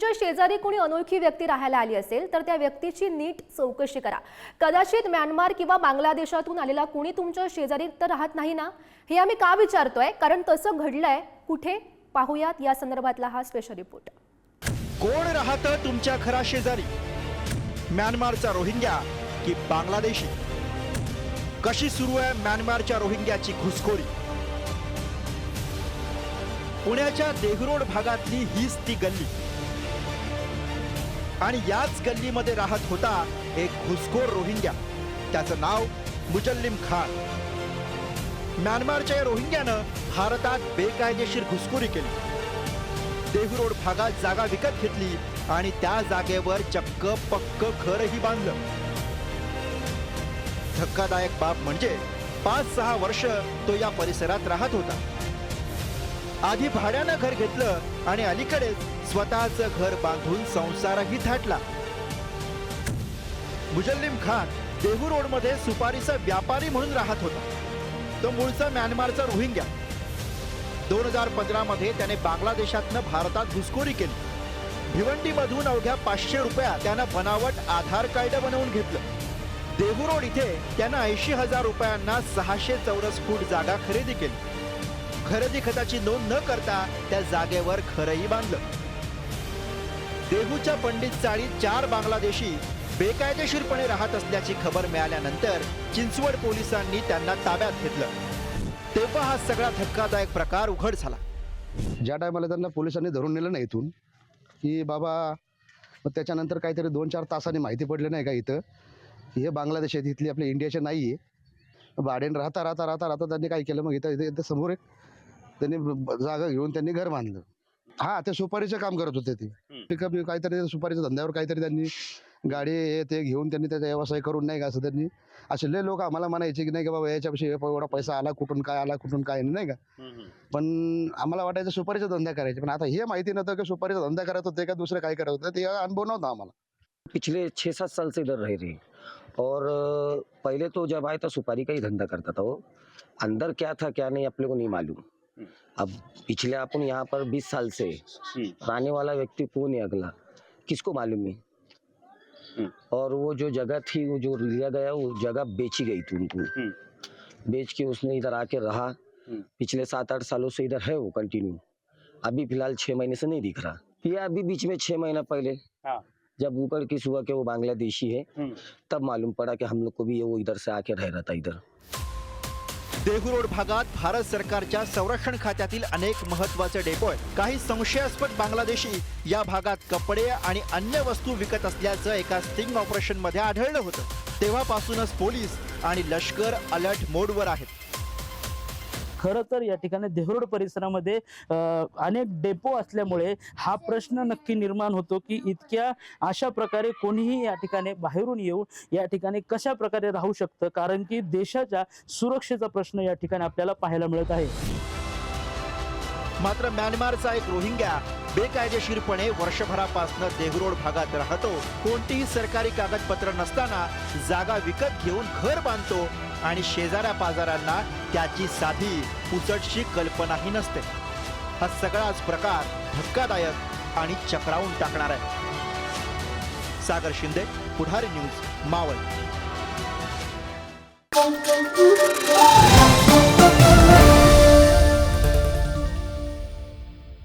तुमच्या शेजारी कोणी अनोळखी व्यक्ती राहायला आली असेल तर त्या व्यक्तीची नीट चौकशी करा. कदाचित म्यानमार किंवा बांगलादेशातून आलेला कोणी तुमच्या शेजारी तर राहत नाही ना? हे आम्ही का विचारतोय? कारण तसं घडलंय. कुठे? पाहूयात. या संदर्भातला हा स्पेशल रिपोर्ट कोण राहतं तुमच्या घरा शेजारी? म्यानमारचा रोहिंग्या की बांगलादेशी? कशी सुरू आहे म्यानमारच्या रोहिंग्याची घुसखोरी? पुण्याच्या देहरोड भागातली हीच ती गल्ली. आणि याच गल्लीमध्ये राहत होता एक घुसखोर रोहिंग्या. त्याचं नाव मुजल्लिम खान. म्यानमारच्या या रोहिंग्यानं भारतात बेकायदेशीर घुसखोरी केली. देहू रोड भागात जागा विकत घेतली आणि त्या जागेवर चक्क पक्क घरही बांधलं. धक्कादायक बाब म्हणजे पाच सहा वर्ष तो या परिसरात राहत होता. आधी भाड्यानं घर घेतलं आणि अलीकडेच स्वतःचं घर बांधून संसारही थाटला. मुजल्लिम खान देहू रोडमध्ये सुपारीचा व्यापारी म्हणून राहत होता. तो मूळचा म्यानमारचा रोहिंग्या. दोन हजार पंधरा मध्ये त्याने बांगलादेशातनं भारतात घुसखोरी केली. भिवंडीमधून अवघ्या पाचशे रुपयात त्यानं बनावट आधार कार्ड बनवून घेतलं. देहू रोड इथे त्यानं ऐंशी हजार रुपयांना सहाशे चौरस फूट जागा खरेदी केली. खरेदी खताची नोंद न करता त्या जागेवर खरंही बांधलं. देहूच्या पंडित चाळीत चार बांगलादेशी बेकायदेशीरपणे राहत असल्याची खबर मिळाल्यानंतर चिंचवड पोलिसांनी त्यांना ताब्यात घेतलं. तेव्हा हा सगळा धक्कादायक प्रकार उघड झाला. ज्या टायमाला त्यांना पोलिसांनी धरून नेलं ना इथून की बाबा मग त्याच्यानंतर काहीतरी दोन चार तासांनी माहिती पडली नाही का इथं? हे बांगलादेश आहेत इथली आपल्या इंडियाचे नाही आहे भाड्याने राहता राहता राहता राहता त्यांनी काय केलं? मग इथं इथं समोर एक त्यांनी जागा घेऊन त्यांनी घर बांधलं. हा ते सुपारीचं काम करत होते ते. पिकअप काहीतरी सुपारीच्या धंद्यावर काहीतरी त्यांनी गाडी हे ते घेऊन त्यांनी त्याचा व्यवसाय करून नाही का असं त्यांनी असे लय लोक आम्हाला म्हणायचे की नाही का बाबा याच्यापाशी एवढा पैसा आला कुठून काय आला कुठून काय नाही का? पण आम्हाला वाटायचं सुपारीचा धंदा करायचे. पण आता हे माहिती नव्हतं की सुपारीचा धंदा करत होते का दुसरं काय करत होते ते अनुभव नव्हता आम्हाला. पिछले छः सात साल से इधर रह रहे। और पहले तो जब आया था सुपारी का ही धंधा करता था वो। अंदर क्या था क्या नहीं अपने को नहीं मालूम। अब पिछले अपन यहाँ पर बीस साल से आने वाला व्यक्ति कौन है अगला? किसको मालूम है? और वो जो जगह थी वो जो लिया गया वो जगह बेची गई थी उनको। बेच के उसने इधर आके रहा। पिछले सात आठ सालों से इधर है वो कंटिन्यू अभी फ़िलहाल छह महीने से नहीं दिख रहा। ये अभी बीच में छह महीना पहले जब ऊपर किस हुआ के वो बांग्लादेशी है तब मालूम पड़ा कि हम लोग को भी ये वो इधर से आके रह रहा था इधर। देहू रोड भागात भारत सरकारच्या संरक्षण खात्यातील अनेक महत्त्वाचे डेपो आहेत. काही संशयास्पद बांगलादेशी या भागात कपडे आणि अन्य वस्तू विकत असल्याचं एका स्टिंग ऑपरेशनमध्ये आढळलं होतं. तेव्हापासूनच पोलीस आणि लष्कर अलर्ट मोडवर आहेत. खरं तर या ठिकाणी देहरोड परिसरामध्ये अनेक डेपो असल्यामुळे हा प्रश्न नक्की निर्माण होतो की इतक्या अशा प्रकारे कोणीही या ठिकाणी बाहेरून येऊन या ठिकाणी कशा प्रकारे राहू शकतं? कारण की देशाच्या सुरक्षेचा प्रश्न या ठिकाणी आपल्याला पाहायला मिळत आहे. मात्र म्यानमारचा एक रोहिंग्या बेकायदेशीरपणे वर्षभरापासून देहरोड भागात राहतो. कोणतीही सरकारी कागदपत्र नसताना जागा विकत घेऊन घर बांधतो. आणि शेजाऱ्या पाजाऱ्यांना त्याची साधी पुसटशी कल्पनाही नसते. हा सगळाच प्रकार धक्कादायक आणि चक्रावून टाकणार आहे. सागर शिंदे पुढारी न्यूज मावळ.